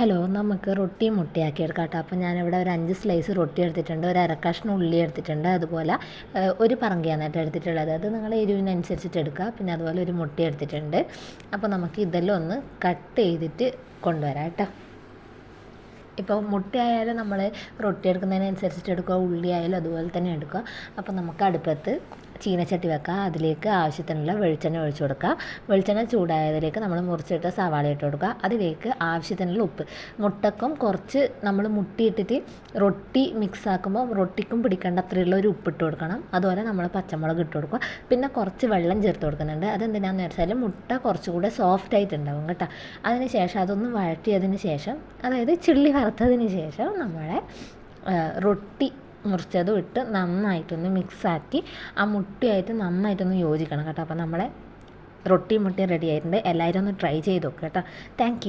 Hello നമുക്ക് റൊട്ടി മുട്ടയാക്കി എടുക്കാം കേട്ടോ. അപ്പോൾ ഞാനിവിടെ ഒരു അഞ്ച് സ്ലൈസ് റൊട്ടി എടുത്തിട്ടുണ്ട് ഒരു അരക്കഷ്ണം ഉള്ളി എടുത്തിട്ടുണ്ട് അതുപോലെ ഒരു പറങ്കയാണ് കേട്ടോ എടുത്തിട്ടുള്ളത്. അത് നിങ്ങൾ എരിവിനനുസരിച്ചിട്ട് എടുക്കുക. പിന്നെ അതുപോലെ ഒരു മുട്ട എടുത്തിട്ടുണ്ട്. അപ്പോൾ നമുക്ക് ഇതെല്ലാം ഒന്ന് കട്ട് ചെയ്തിട്ട് കൊണ്ടുവരാം കേട്ടോ. ഇപ്പോൾ മുട്ടയായാലും നമ്മൾ റൊട്ടി എടുക്കുന്നതിനനുസരിച്ചിട്ട് എടുക്കുക ഉള്ളി ആയാലും അതുപോലെ തന്നെ എടുക്കുക. അപ്പോൾ നമുക്ക് അടുപ്പത്ത് ചീനച്ചട്ടി വെക്കുക അതിലേക്ക് ആവശ്യത്തിനുള്ള വെളിച്ചെണ്ണ ഒഴിച്ചു കൊടുക്കുക വെളിച്ചെണ്ണ ചൂടായതിലേക്ക് നമ്മൾ മുറിച്ചിട്ട സവാള ഇട്ട് കൊടുക്കുക. അതിലേക്ക് ആവശ്യത്തിനുള്ള ഉപ്പ്. മുട്ടക്കും കുറച്ച് നമ്മൾ മുട്ടിയിട്ടിട്ട് റൊട്ടി മിക്സ് ആക്കുമ്പോൾ റൊട്ടിക്കും പിടിക്കേണ്ട അത്രയുള്ള ഒരു ഉപ്പ് ഇട്ട് കൊടുക്കണം. അതുപോലെ നമ്മൾ പച്ചമുളക് ഇട്ട് കൊടുക്കുക. പിന്നെ കുറച്ച് വെള്ളം ചേർത്ത് കൊടുക്കുന്നുണ്ട്. അതെന്തിനാന്ന് വെച്ചാൽ മുട്ട കുറച്ചുകൂടെ സോഫ്റ്റ് ആയിട്ടുണ്ടാവും കേട്ടോ. അതിന് ശേഷം അതൊന്ന് വഴറ്റിയതിന് ശേഷം അതായത് ചില്ലി വറുത്തതിന് ശേഷം നമ്മളെ റൊട്ടി മുറിച്ചതും ഇട്ട് നന്നായിട്ടൊന്ന് മിക്സാക്കി ആ മുട്ടയായിട്ട് നന്നായിട്ടൊന്ന് യോജിക്കണം കേട്ടോ. അപ്പോൾ നമ്മളെ റൊട്ടി മുട്ടയും റെഡി ആയിട്ടുണ്ട്. എല്ലാവരും ഒന്ന് ട്രൈ ചെയ്ത് നോക്കുക കേട്ടോ. താങ്ക്